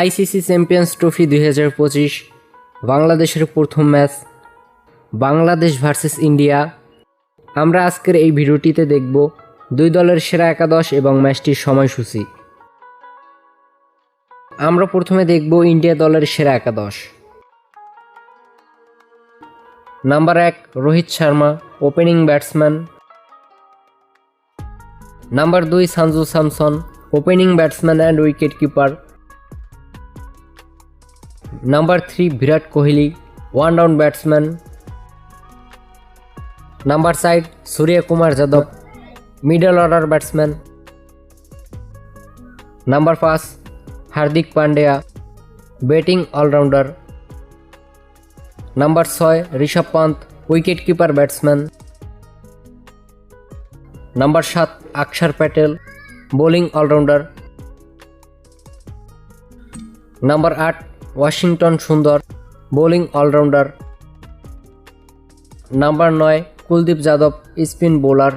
ICC champions trophy দুই হাজার পঁচিশ, বাংলাদেশের প্রথম ম্যাচ, বাংলাদেশ ভার্সেস ইন্ডিয়া। আমরা আজকের এই ভিডিওটিতে দেখব দুই দলের সেরা একাদশ এবং ম্যাচটির সময়সূচি। আমরা প্রথমে দেখব ইন্ডিয়া দলের সেরা একাদশ। নাম্বার এক, Rohit Sharma, opening batsman. Number দুই, Sanju Samson, opening batsman and wicket keeper number three Virat Kohli one down batsman number side Surya Kumar Yadav middle order batsman number পাঁচ Hardik Pandya batting allrounder number ছয় Rishabh Pant wicket keeper batsman number সাত Axar Patel bowling allrounder number আট Washington Sundar, bowling allrounder. Number নয়, Kuldeep Yadav, spin bowler.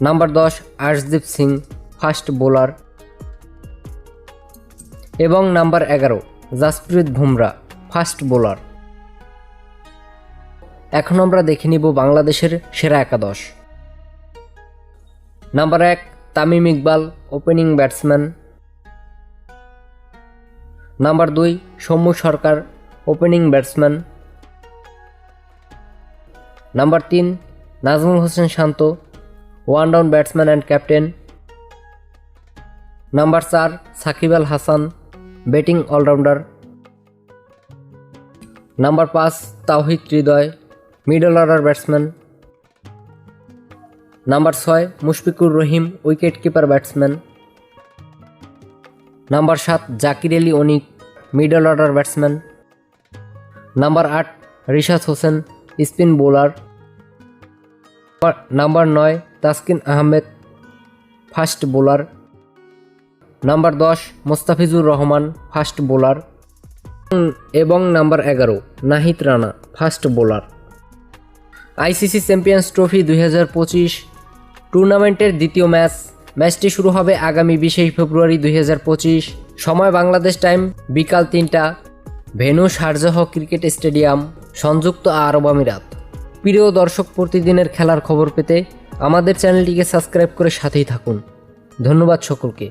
Number দশ, Arshdeep Singh, fast bowler. এবং number এগারো, Jasprit Bumrah, fast bowler. এখন আমরা দেখে নিব বাংলাদেশের সেরা একাদশ। নাম্বার এক, Tamim Iqbal, opening batsman. Number দুই, Soumya Sarkar opening batsman number তিন, Najmul Hossain Shanto one down batsman and captain number চার, Shakib Al Hasan batting allrounder number পাঁচ, Towhid Hridoy middle order batsman number ছয়, Mushfiqur Rahim wicket keeper batsman number সাত, Jaker Ali Anik middle order batsman number আট, Rishad Hossain spin bowler number নয়, Taskin Ahmed fast bowler number দশ, Mustafizur Rahman fast bowler এবং number এগারো, Nahid Rana fast bowler ICC champions trophy দুই হাজার পঁচিশ টুর্নামেন্টের দ্বিতীয় ম্যাচ ম্যাচটি শুরু হবে আগামী বিশে ফেব্রুয়ারি দুই হাজার পঁচিশ। সময় বাংলাদেশ টাইম বিকাল তিনটা। ভেনু শারজাহ ক্রিকেট স্টেডিয়াম, সংযুক্ত আরব আমিরাত। প্রিয় দর্শক, প্রতিদিনের খেলার খবর পেতে আমাদের চ্যানেলটিকে সাবস্ক্রাইব করে সাথেই থাকুন। ধন্যবাদ সকলকে।